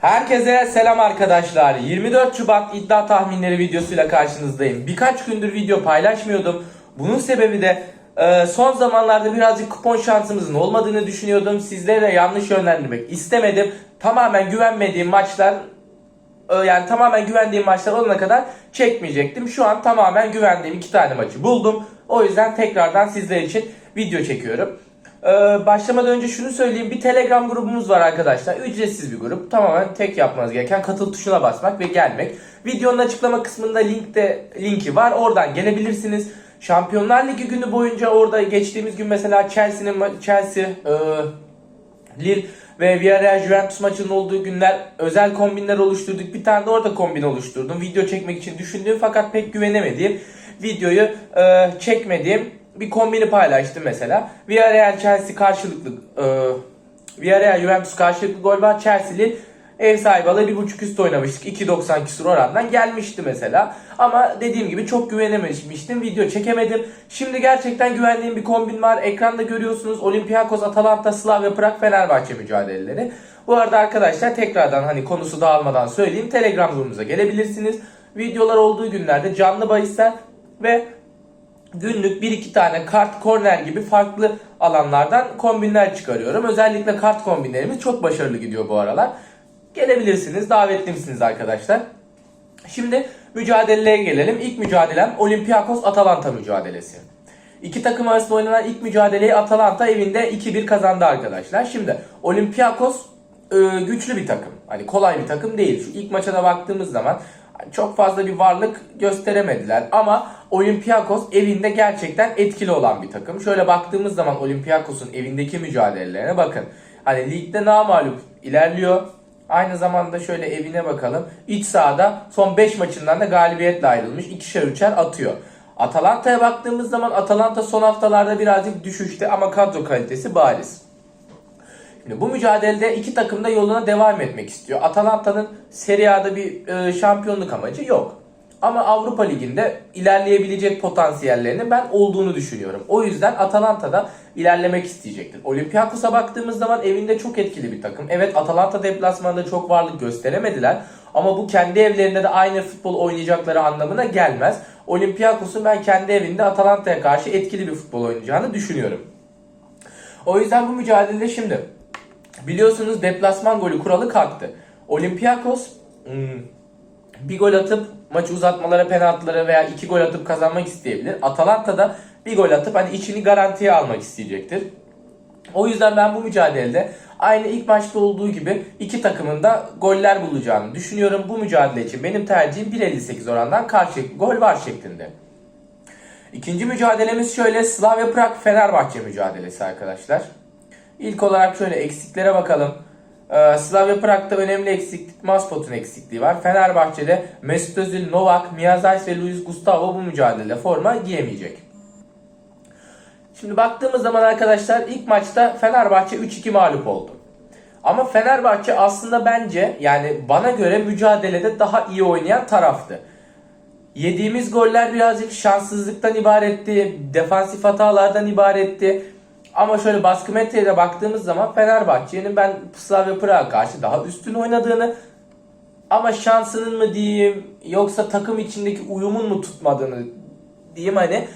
Herkese selam arkadaşlar. 24 Şubat iddia tahminleri videosuyla karşınızdayım. Birkaç gündür video paylaşmıyordum. Bunun sebebi de e, son zamanlarda birazcık kupon şansımızın olmadığını düşünüyordum. Sizlere de yanlış yönlendirmek istemedim. Tamamen güvenmediğim maçlar e, yani tamamen güvendiğim maçlar olana kadar çekmeyecektim. Şu an tamamen güvendiğim iki tane maçı buldum. O yüzden tekrardan sizler için video çekiyorum. Ee, başlamadan önce şunu söyleyeyim. Bir Telegram grubumuz var arkadaşlar. Ücretsiz bir grup. Tamamen tek yapmanız gereken katıl tuşuna basmak ve gelmek. Videonun açıklama kısmında linkte linki var. Oradan gelebilirsiniz. Şampiyonlar Ligi günü boyunca orada geçtiğimiz gün mesela Chelsea'nin Chelsea e, Lille ve Villarreal Juventus maçının olduğu günler özel kombinler oluşturduk. Bir tane de orada kombin oluşturdum. Video çekmek için düşündüğüm fakat pek güvenemediğim videoyu e, çekmediğim bir kombini paylaştım mesela. Villarreal Chelsea karşılıklı e, Villarreal Juventus karşılıklı gol var. Chelsea Lille ev sahibi alı bir buçuk üst oynamıştık. 2.90 küsur orandan gelmişti mesela. Ama dediğim gibi çok güvenememiştim. Video çekemedim. Şimdi gerçekten güvendiğim bir kombin var. Ekranda görüyorsunuz Olympiakos, Atalanta, Slavia Prag, Fenerbahçe mücadeleleri. Bu arada arkadaşlar tekrardan hani konusu dağılmadan söyleyeyim. Telegram grubumuza gelebilirsiniz. Videolar olduğu günlerde canlı bahisler ve günlük 1-2 tane kart, korner gibi farklı alanlardan kombinler çıkarıyorum. Özellikle kart kombinlerimiz çok başarılı gidiyor bu aralar. Gelebilirsiniz, davetlimsiniz arkadaşlar. Şimdi mücadeleye gelelim. İlk mücadelem Olympiakos-Atalanta mücadelesi. İki takım arasında oynanan ilk mücadeleyi Atalanta evinde 2-1 kazandı arkadaşlar. Şimdi Olympiakos e, güçlü bir takım. Hani kolay bir takım değil. Şu ilk maça da baktığımız zaman çok fazla bir varlık gösteremediler. Ama Olympiakos evinde gerçekten etkili olan bir takım. Şöyle baktığımız zaman Olympiakos'un evindeki mücadelelerine bakın. Hani ligde namalup ilerliyor. Aynı zamanda şöyle evine bakalım. İç sahada son 5 maçından da galibiyetle ayrılmış. İkişer üçer atıyor. Atalanta'ya baktığımız zaman Atalanta son haftalarda birazcık düşüşte ama kadro kalitesi bariz. Şimdi bu mücadelede iki takım da yoluna devam etmek istiyor. Atalanta'nın Serie A'da bir e, şampiyonluk amacı yok. Ama Avrupa Ligi'nde ilerleyebilecek potansiyellerinin ben olduğunu düşünüyorum. O yüzden Atalanta da ilerlemek isteyecektir. Olympiakos'a baktığımız zaman evinde çok etkili bir takım. Evet Atalanta deplasmanında çok varlık gösteremediler. Ama bu kendi evlerinde de aynı futbol oynayacakları anlamına gelmez. Olympiakos'un ben kendi evinde Atalanta'ya karşı etkili bir futbol oynayacağını düşünüyorum. O yüzden bu mücadelede şimdi biliyorsunuz deplasman golü kuralı kalktı. Olympiakos hmm, bir gol atıp maçı uzatmalara, penaltılara veya iki gol atıp kazanmak isteyebilir. Atalanta da bir gol atıp hani içini garantiye almak isteyecektir. O yüzden ben bu mücadelede aynı ilk maçta olduğu gibi iki takımın da goller bulacağını düşünüyorum. Bu mücadele için benim tercihim 1.58 orandan karşılıklı gol var şeklinde. İkinci mücadelemiz şöyle Slavia Prag Fenerbahçe mücadelesi arkadaşlar. İlk olarak şöyle eksiklere bakalım. Ee, Slavia Prag'da önemli eksiklik Maspot'un eksikliği var. Fenerbahçe'de Mesut Özil, Novak, Miyazais ve Luis Gustavo bu mücadelede forma giyemeyecek. Şimdi baktığımız zaman arkadaşlar ilk maçta Fenerbahçe 3-2 mağlup oldu. Ama Fenerbahçe aslında bence yani bana göre mücadelede daha iyi oynayan taraftı. Yediğimiz goller birazcık şanssızlıktan ibaretti, defansif hatalardan ibaretti. Ama şöyle baskı metreye de baktığımız zaman Fenerbahçe'nin ben Slavia Prag'a karşı daha üstün oynadığını ama şansının mı diyeyim yoksa takım içindeki uyumun mu tutmadığını diyeyim hani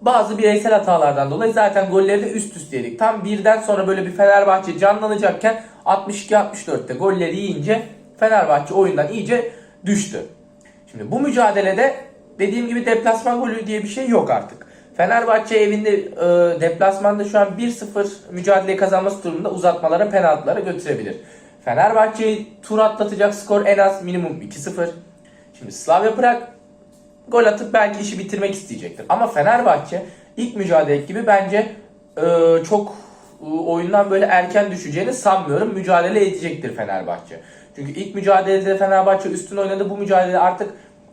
bazı bireysel hatalardan dolayı zaten golleri de üst üste yedik. Tam birden sonra böyle bir Fenerbahçe canlanacakken 62-64'te golleri yiyince Fenerbahçe oyundan iyice düştü. Şimdi bu mücadelede dediğim gibi deplasman golü diye bir şey yok artık. Fenerbahçe evinde e, deplasmanda şu an 1-0 mücadeleyi kazanması durumunda uzatmalara penaltılara götürebilir. Fenerbahçe'yi tur atlatacak skor en az minimum 2-0. Şimdi Slavia Prag gol atıp belki işi bitirmek isteyecektir. Ama Fenerbahçe ilk mücadele gibi bence e, çok e, oyundan böyle erken düşeceğini sanmıyorum. Mücadele edecektir Fenerbahçe. Çünkü ilk mücadelede Fenerbahçe üstün oynadı. Bu mücadele artık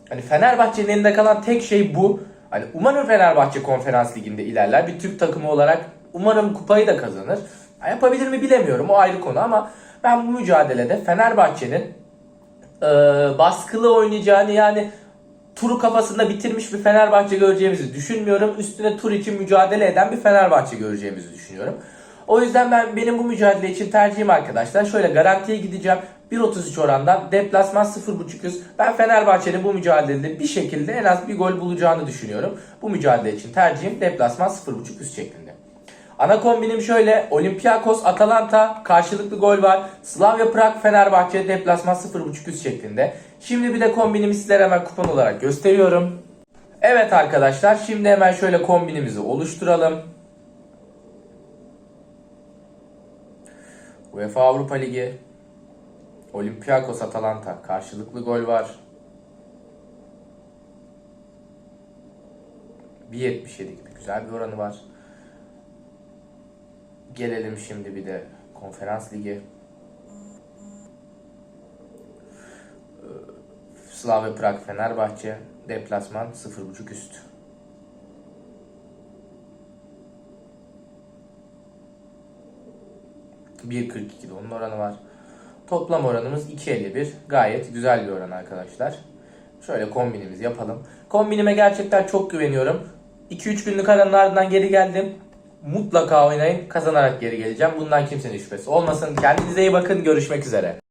hani Fenerbahçe'nin elinde kalan tek şey bu. Hani umarım Fenerbahçe Konferans Ligi'nde ilerler. Bir Türk takımı olarak umarım kupayı da kazanır. Yapabilir mi bilemiyorum. O ayrı konu ama ben bu mücadelede Fenerbahçe'nin e, baskılı oynayacağını yani turu kafasında bitirmiş bir Fenerbahçe göreceğimizi düşünmüyorum. Üstüne tur için mücadele eden bir Fenerbahçe göreceğimizi düşünüyorum. O yüzden ben benim bu mücadele için tercihim arkadaşlar. Şöyle garantiye gideceğim. 1.33 oranda deplasman 0.5 üst. Ben Fenerbahçe'nin bu mücadelede bir şekilde en az bir gol bulacağını düşünüyorum. Bu mücadele için tercihim deplasman 0.5 üst şeklinde. Ana kombinim şöyle. Olympiakos Atalanta karşılıklı gol var. Slavia Prag Fenerbahçe deplasman 0.5 üst şeklinde. Şimdi bir de kombinimi sizlere hemen kupon olarak gösteriyorum. Evet arkadaşlar şimdi hemen şöyle kombinimizi oluşturalım. UEFA Avrupa Ligi Olympiakos Atalanta karşılıklı gol var. 1.77 gibi güzel bir oranı var. Gelelim şimdi bir de konferans ligi. Ee, Slavia Prag Fenerbahçe deplasman 0.5 üst. ...1.42'de onun oranı var. Toplam oranımız 2.51. Gayet güzel bir oran arkadaşlar. Şöyle kombinimizi yapalım. Kombinime gerçekten çok güveniyorum. 2-3 günlük aranın ardından geri geldim. Mutlaka oynayın. Kazanarak geri geleceğim. Bundan kimsenin şüphesi olmasın. Kendinize iyi bakın. Görüşmek üzere.